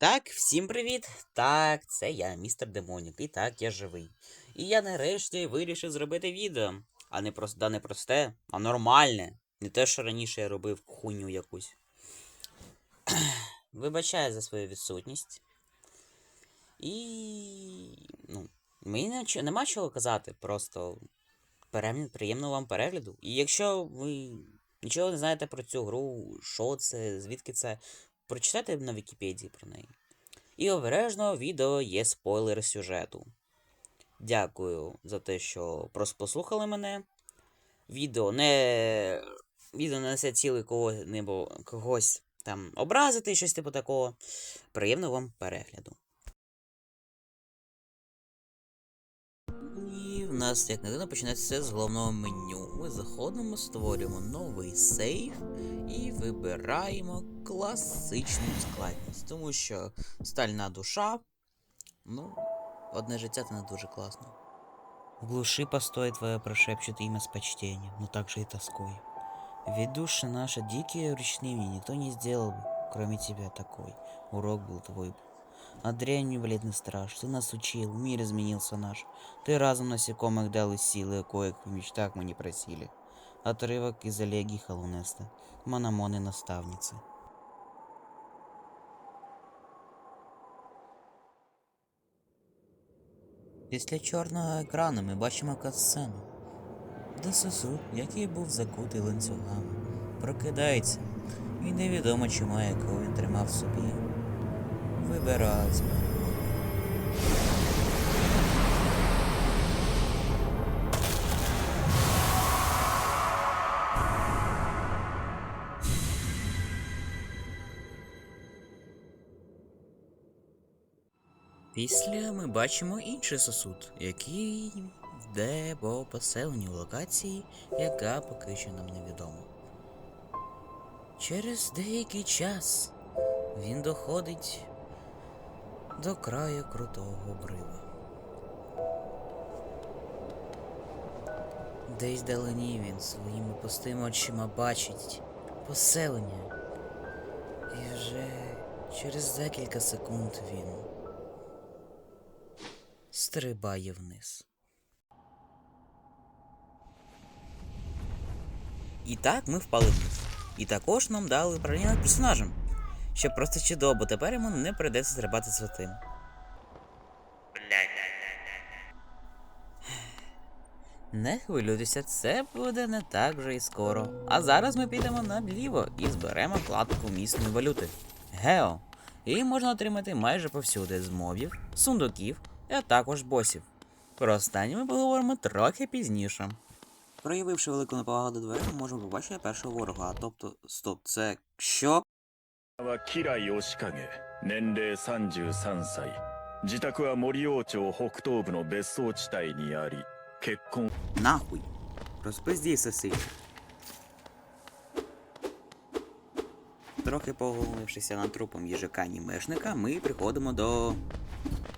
Так, всім привіт! Так, це я, містер Демонік, і так, я живий. І я нарешті вирішив зробити відео. А не просто, да не просте, а нормальне. Не те, що раніше я робив хуйню якусь. Вибачаю за свою відсутність. І. Ну, мені нема чого казати, просто приємного вам перегляду. І якщо ви нічого не знаєте про цю гру, що це, звідки це, прочитайте на Вікіпедії про неї. І обережно відео є спойлер сюжету. Дякую за те, що послухали мене. Відео не. Відео не несе цілий кого-небо когось там образити, щось типу такого. Приємного вам перегляду. І в нас, як не дивно, починається все з головного меню. Ми заходимо, створюємо новий сейф і вибираємо класичну складність. Тому що стальна душа. Ну, одне життя це не дуже класно. В глуши постой твое прошепчет имя с почтением, но также и тоской. Ведь души наши дикие ручными никто не сделал бы, кроме тебя такой. Урок был твой. А дрянью бледный страж, ты нас учил, мир изменился наш. Ты разум насекомых дал из силы, коек в мечтах мы не просили. Отрывок из Олеги Холунеста. Мономоны наставницы. Після чорного екрану ми бачимо катсцену. Де Сосуд, який був закутий ланцюгами, прокидається, і невідомо чи має кого він тримав в собі. З. Після ми бачимо інший сосуд, який йде по поселенню локації, яка поки що нам невідома. Через деякий час він доходить до краю крутого обрива. Десь далині він своїми пустими очима бачить поселення. І вже через декілька секунд він стрибає вниз. І так ми впали вниз. І також нам дали управління персонажем. Що просто чудово, бо тепер йому не прийдеться стрибати з тим. Не хвилюйтеся, це буде не так вже і скоро. А зараз ми підемо наліво і зберемо вкладку місної валюти. Гео. Її можна отримати майже повсюди з мобів, сундуків, а також босів. Про останнє ми поговоримо трохи пізніше. Проявивши велику неповагу до дверей, ми можемо побачити першого ворога. Тобто, стоп, це що? は吉来義景年齢33歳自宅は森王町北東部の別荘地帯にあり結婚 Нахуй. Розпиздій соси. Трохи поголовившися над трупом їжака німешника, ми приходимо до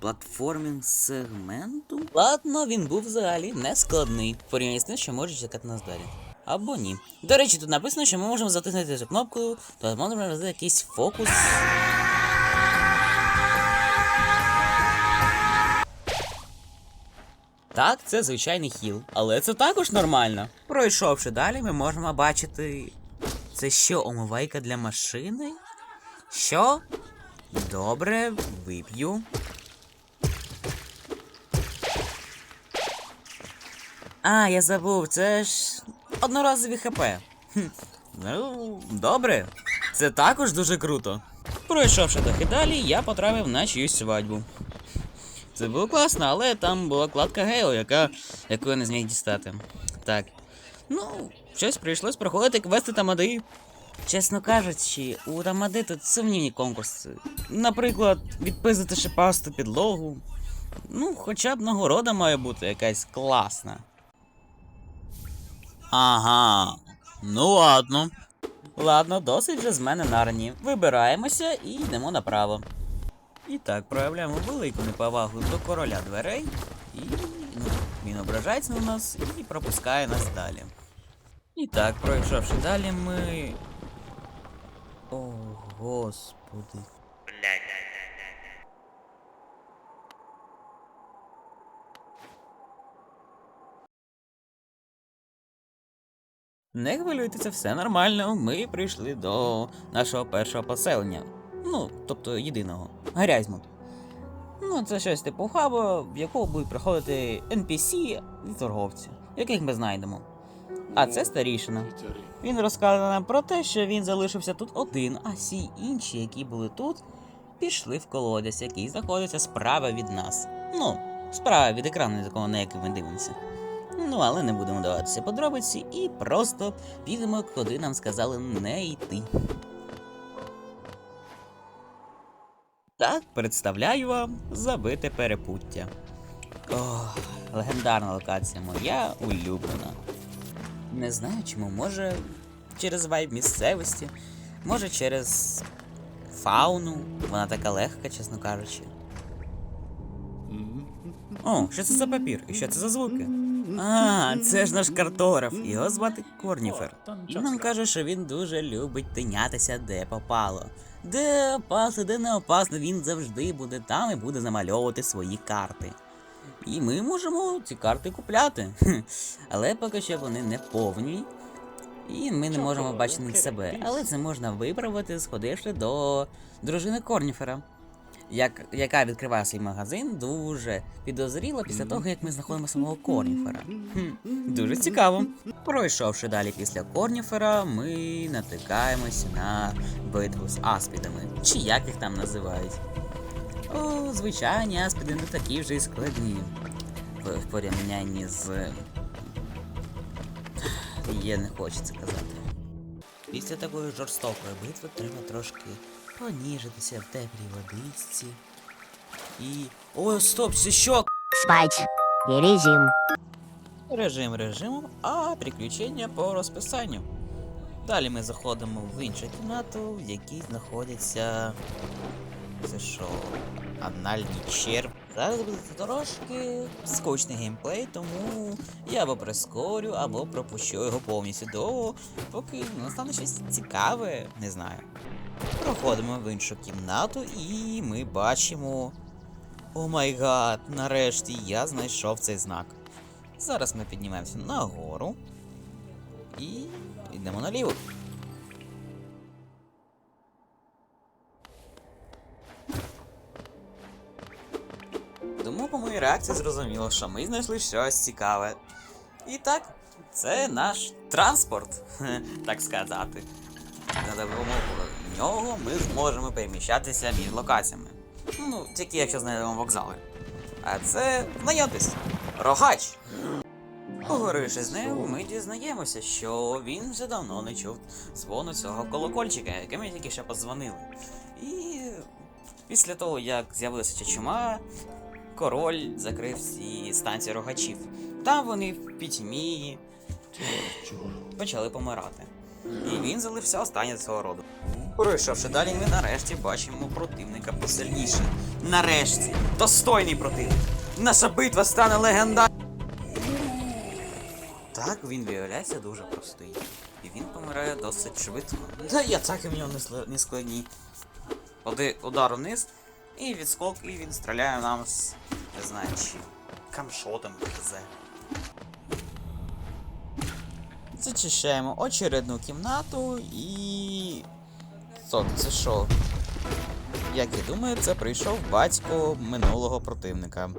платформінг сегменту. Ладно, він був взагалі не складний. Порівняно з тим, що може чекати нас далі. Або ні. До речі, тут написано, що ми можемо затиснути цю кнопку, то можемо робити якийсь фокус. Так, це звичайний хіл, але це також нормально. Пройшовши далі, ми можемо бачити. Це що, омивайка для машини? Що? Добре, вип'ю. А, я забув, це ж одноразові хп. Ну, добре. Це також дуже круто. Пройшовши трохи далі, я потрапив на чиюсь свадьбу. Це було класно, але там була кладка Гео, яка, яку я не зміг дістати. Так. Ну, щось прийшлось проходити квести тамади. Чесно кажучи, у тамади тут сумнівні конкурси. Наприклад, відпиздити шипасту підлогу. Ну, хоча б нагорода має бути якась класна. Ага. Ну ладно. Ладно, досить же з мене нарані. Вибираємося і йдемо направо. І так, проявляємо велику неповагу до короля дверей, і ну, він ображається на нас і пропускає нас далі. І так, пройшовши далі, ми. О, господи. Не хвилюйтеся, все нормально. Ми прийшли до нашого першого поселення. Ну, тобто єдиного. Грязьмут. Ну, це щось типу хаба, в якого будуть приходити NPC і торговці, яких ми знайдемо. А це старішина. Він розказує нам про те, що він залишився тут один, а всі інші, які були тут, пішли в колодязь, який знаходиться справа від нас. Ну, справа від екрану, з якого на який ми дивимося. Ну, але не будемо даватися подробиці і просто підемо, куди нам сказали не йти. Так, представляю вам забите перепуття. Ох, легендарна локація моя улюблена. Не знаю чому, може через вайб місцевості, може через фауну. Вона така легка, чесно кажучи. О, що це за папір? І що це за звуки? А, це ж наш картограф. Його звати Корніфер. І нам каже, що він дуже любить тинятися де попало. Де опасно, де не опасно, він завжди буде там і буде замальовувати свої карти. І ми можемо ці карти купляти. Але поки що вони не повні. І ми не можемо бачити себе. Але це можна виправити, сходивши до дружини Корніфера, як, яка відкриває свій магазин дуже підозріло після того, як ми знаходимо самого Корніфера. Хм, дуже цікаво. Пройшовши далі після Корніфера, ми натикаємося на битву з аспідами, чи як їх там називають. О, звичайні аспіди не такі вже й складні в, в порівнянні з. Є не хочеться казати. Після такої жорстокої битви треба трошки поніжитися в теплій водичці. І. О, стоп, це що? Спать. Режим. Режим режимом, а приключення по розписанню. Далі ми заходимо в іншу кімнату, в якій знаходяться. Це що? Анальний черв. Зараз буде трошки скучний геймплей, тому я або прискорю, або пропущу його повністю до поки настане щось цікаве, не знаю. Проходимо в іншу кімнату і ми бачимо. О май гад, нарешті я знайшов цей знак. Зараз ми піднімаємося нагору і йдемо наліво. Тому по моїй реакції зрозуміло, що ми знайшли щось цікаве. І так, це наш транспорт, так сказати. За допомогою нього ми зможемо переміщатися між локаціями. Ну, тільки якщо знайдемо вокзали. А це знайомтесь, рогач. Поговоривши з ним, ми дізнаємося, що він вже давно не чув дзвону цього колокольчика, яким ми тільки що подзвонили. І після того, як з'явилася чачума, король закрив всі станції рогачів. Там вони в пітьмі почали помирати. І він залився останній цього роду. Пройшовши далі, ми нарешті бачимо противника посильніше. Нарешті! Достойний противник! Наша битва стане легендарною! Так, він виявляється дуже простий. І він помирає досить швидко. Та і в нього не, складні. Один удар вниз, і відскок, і він стріляє нам з. не знаю чим. Камшотом ТЗ. Зачищаємо очередну кімнату і. Стоп, це що? Як я думаю, це прийшов батько минулого противника.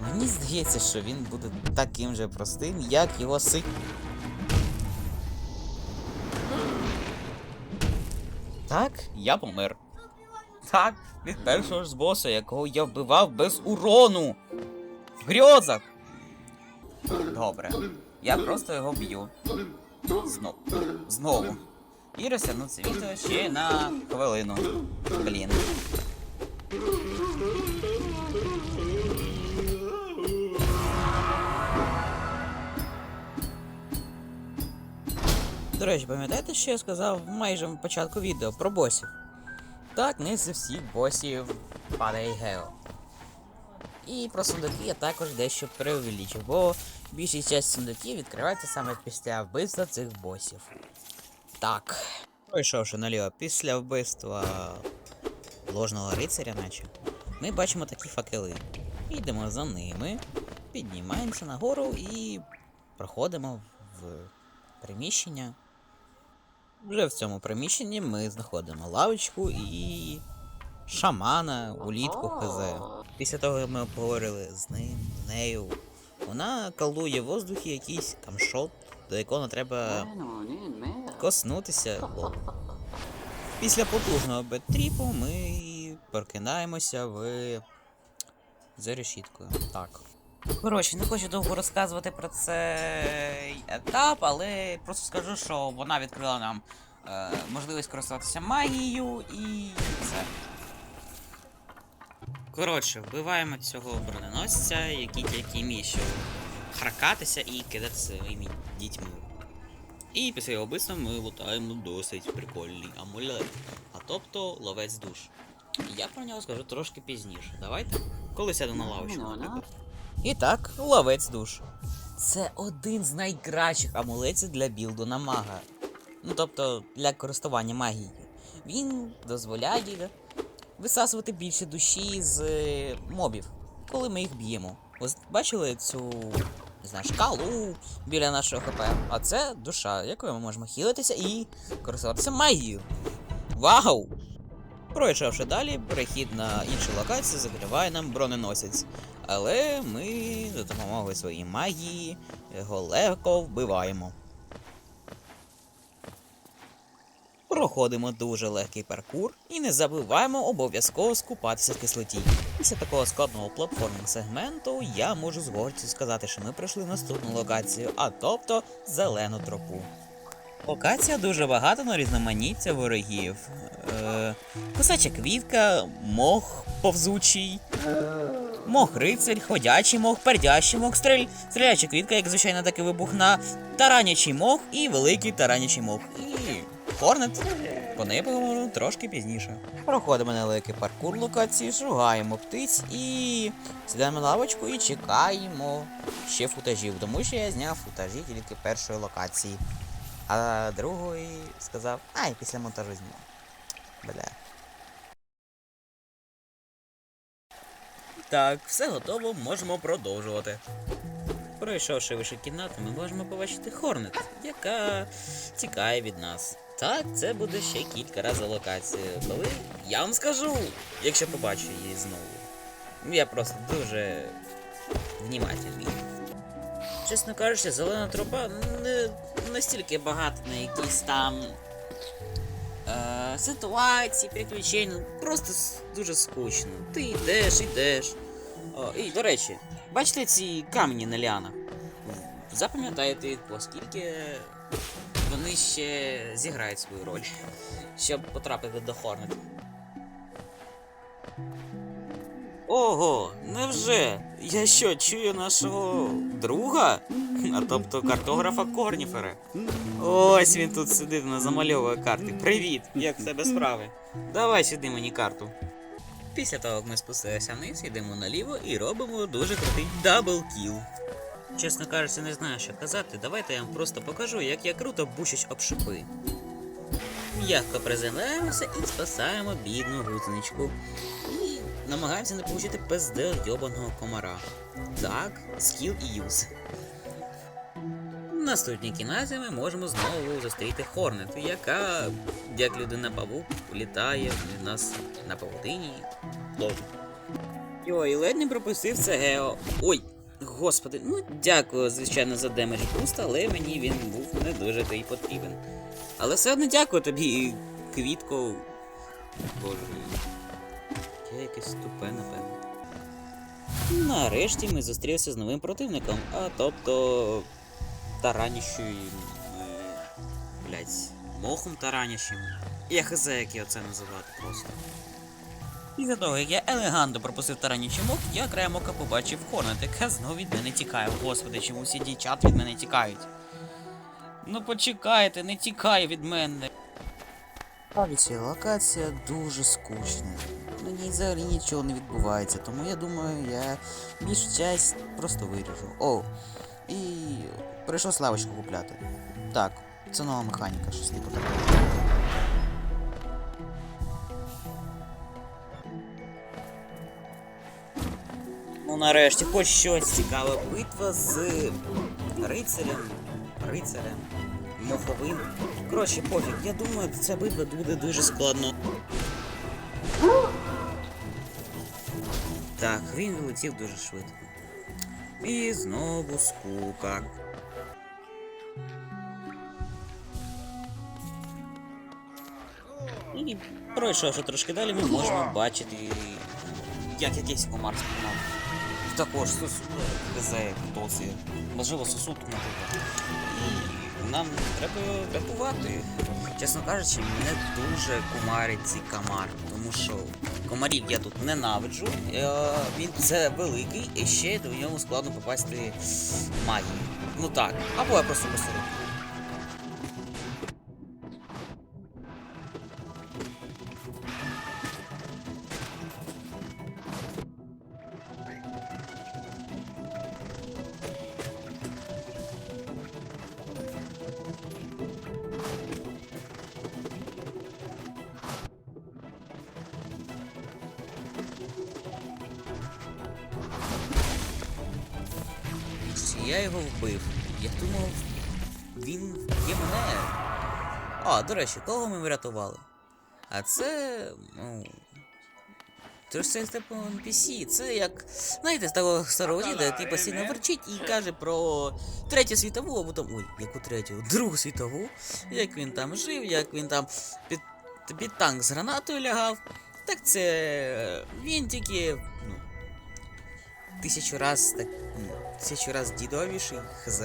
Мені здається, що він буде таким же простим, як його сик. Так, я помер. Так, від першого ж боса, якого я вбивав без урону. В грьозах. Добре. Я просто його б'ю. Знову. Знову. І розтягну це відео ще на хвилину. Блін. До речі, пам'ятаєте, що я сказав майже на початку відео про босів? Так, не з всіх босів падає гео. І про сундуки я також дещо преувеличив, бо більшість часть сундуків відкривається саме після вбивства цих босів. Так. Пройшовши наліво після вбивства ложного рицаря, наче, ми бачимо такі факели. Йдемо за ними, піднімаємося нагору і проходимо в приміщення. Вже в цьому приміщенні ми знаходимо лавочку і шамана, улітку ХЗ. Після того, як ми поговорили з ним, нею, вона колдує в воздухі якийсь камшот, до якого треба коснутися. Лол. Після потужного беттріпу ми прокидаємося в за решіткою. Так. Коротше, не хочу довго розказувати про цей етап, але просто скажу, що вона відкрила нам е, можливість користуватися магією і все. Коротше, вбиваємо цього броненосця, який тільки вміє що харкатися і кидати своїми дітьми. І після його вбивства ми лутаємо досить прикольний амулет, а тобто ловець душ. Я про нього скажу трошки пізніше. Давайте, коли сяду на лавочку, наприклад. І так, ловець душ. Це один з найкращих амулетів для білду на мага. Ну тобто для користування магією. Він дозволяє висасувати більше душі з е, мобів, коли ми їх б'ємо. Ось бачили цю не знаю, шкалу біля нашого ХП. А це душа, якою ми можемо хілитися і користуватися магією. Вау! Пройшовши далі, перехід на іншу локацію закриває нам броненосець. Але ми за допомогою своєї магії його легко вбиваємо. Проходимо дуже легкий паркур і не забуваємо обов'язково скупатися в кислоті. Після такого складного платформінг сегменту я можу з гордістю сказати, що ми пройшли наступну локацію, а тобто зелену тропу. Локація дуже багата на різноманіття ворогів. Е, косача квітка, мох повзучий, мох рицарь, ходячий мох, пердящий мох, стрель, стріляча квітка, як звичайно, так і вибухна, таранячий мох і великий таранячий мох. І хорнет. По неї поговоримо трошки пізніше. Проходимо невеликий паркур локації, шугаємо птиць і сідаємо лавочку і чекаємо ще футажів, тому що я зняв футажі тільки першої локації. А другої сказав, ай, після монтажу зніму. Бля. Так, все готово, можемо продовжувати. Пройшовши вище кімнату, ми можемо побачити Хорнет, яка тікає від нас. Так, це буде ще кілька разів локація, коли я вам скажу, якщо побачу її знову. Я просто дуже внімательний. Чесно кажучи, зелена тропа не настільки багата на якісь там е, ситуації, приключень. ну, Просто дуже скучно. Ти йдеш, йдеш. О, і, до речі, бачите ці камені на ліанах? Запам'ятайте їх, оскільки вони ще зіграють свою роль, щоб потрапити до Хорнет. Ого, невже? Я що, чую нашого друга? А тобто картографа Корніфера. Ось він тут сидить на замальовує карти. Привіт! Як в тебе справи? Давай сюди мені карту. Після того, як ми спустилися вниз, йдемо наліво і робимо дуже крутий даблкіл. Чесно кажучи, не знаю, що казати. Давайте я вам просто покажу, як я круто бучусь об шипи. М'яко приземляємося і спасаємо бідну гусеничку. І намагаємося не получити від йобаного комара. Так, скіл і юз. В наступній кімнаті ми можемо знову зустріти Хорнет, яка, як людина павук, літає від нас на павутині. Лол. Ой, ледь не пропустив це Гео. Ой, господи, ну дякую, звичайно, за демедж буст, але мені він був не дуже та й потрібен. Але все одно дякую тобі, квітко. Боже. Я якесь тупе, напевно. Нарешті ми зустрілися з новим противником, а тобто. Тараніщою. Блять, мохом тараніщим. Я хз, як його це називати просто. Після того, як я елегантно пропустив таранічий мох, я краєм побачив Хорнет, яка знову від мене тікає. Господи, чому всі дівчат від мене тікають? Ну почекайте, не тікай від мене. Справді, локація дуже скучна. На ній взагалі нічого не відбувається, тому я думаю, я більшу часть просто виріжу. О, і прийшов славочку купляти. Так, це нова механіка, щось типу такого. нарешті, хоч щось цікаве. Битва з рицарем. Рицарем. моховин. Коротше, пофіг, я думаю, ця битва буде дуже складно. Так, він вилетів дуже швидко. І знову скука. І пройшовши трошки далі, ми можемо бачити, як якийсь комар спинав. Також сосуд ГЗ, хто. Можливо, сосуд наприклад. І нам треба рятувати. Чесно кажучи, мене дуже кумарить цей комар, тому що комарів я тут ненавиджу. Е, він це великий, і ще до нього складно попасти магію. Ну так, або я просто посеред. Він вб'є мене. А, до речі, кого ми врятували? А це. ну. Це ж це типу NPC. Це як. Знаєте, з того старого діда, який постійно верчить і каже про третю світову, або там. Ой, яку третю? Другу світову. Як він там жив, як він там під, під танк з гранатою лягав. Так це. Він тільки. Ну, тисячу раз так. ну, Тисячу раз дідовіший хз.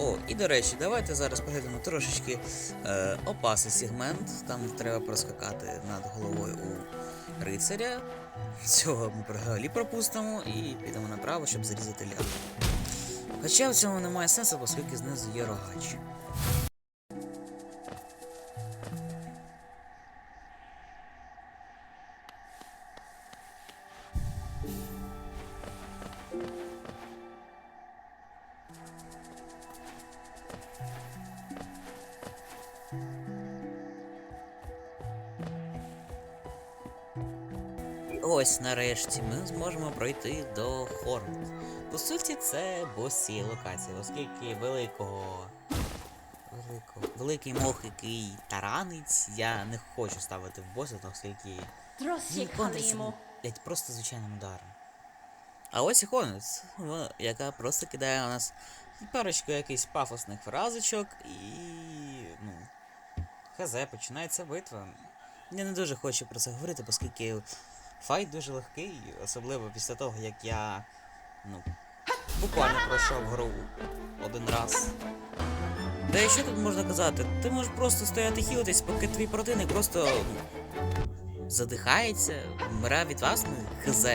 О, і до речі, давайте зараз поглянемо трошечки е, опасний сегмент. Там треба проскакати над головою у рицаря. Цього ми взагалі пропустимо і підемо направо, щоб зарізати ляду. Хоча в цьому немає сенсу, оскільки знизу є рогач. Нарешті ми зможемо пройти до Хорн. По суті, це бос цієї локації, оскільки великого. Великого. Великий мох, який таранить, я не хочу ставити в боса, оскільки він контриться блядь, просто звичайним ударом. А ось і Хонець, яка просто кидає у нас парочку якихось пафосних фразочок і. ну. Хз, починається битва. Я не дуже хочу про це говорити, оскільки файт дуже легкий, особливо після того, як я. ну. буквально пройшов гру один раз. Та і що тут можна казати? Ти можеш просто стояти хілитись, поки твій противник просто. задихається, вмирає від вас, ну, хз.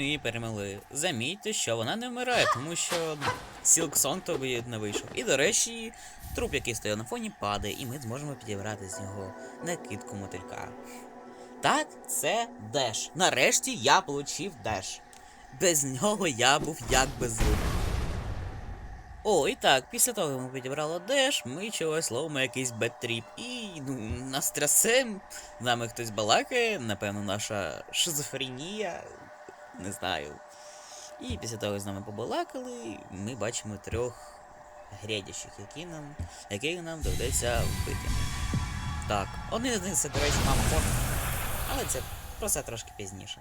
І перемогли. Замітьте, що вона не вмирає, тому що Сілксон тобі не вийшов. І до речі, труп, який стояв на фоні, падає, і ми зможемо підібрати з нього накидку мотилька. Так, це Деш. Нарешті я получив Деш. Без нього я був як без рук. О, і так, після того як ми підібрали Деш, ми чогось ловимо якийсь беттріп. І ну, нас трясе, нами хтось балакає, напевно, наша шизофренія, не знаю. І після того, з нами побалакали, ми бачимо трьох грядящих, які нам, яких нам доведеться вбити. Так, один з них це, до речі, мама Форд, але це про це трошки пізніше.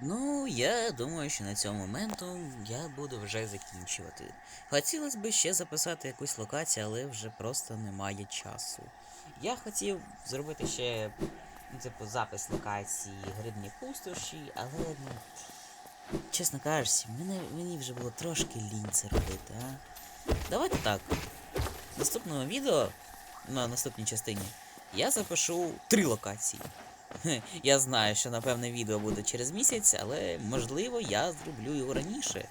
Ну, я думаю, що на цьому моменту я буду вже закінчувати. Хотілося б ще записати якусь локацію, але вже просто немає часу. Я хотів зробити ще, типу, запис локації грибні пустоші, але ну. Чесно кажучи, мене, мені вже було трошки лінь це робити, а. Давайте так. В наступному відео на наступній частині, я запишу три локації. Я знаю, що напевне відео буде через місяць, але можливо я зроблю його раніше.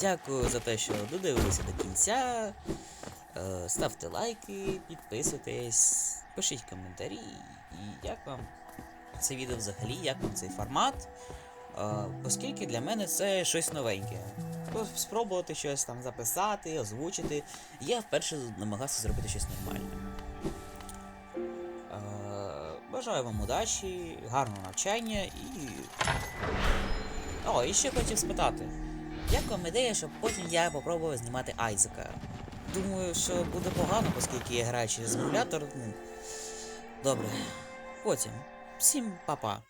Дякую за те, що додивилися до кінця. Е, Ставте лайки, підписуйтесь, пишіть коментарі. Як вам це відео взагалі, як вам цей формат? Е, Оскільки для мене це щось новеньке. Спробувати щось там записати, озвучити. Я вперше намагався зробити щось нормальне. Е, Бажаю вам удачі, гарного навчання і. О, і ще хотів спитати. Як вам ідея, щоб потім я попробував знімати Айзека? Думаю, що буде погано, оскільки я граю через емулятор. Добре. Потім. Всім па-па.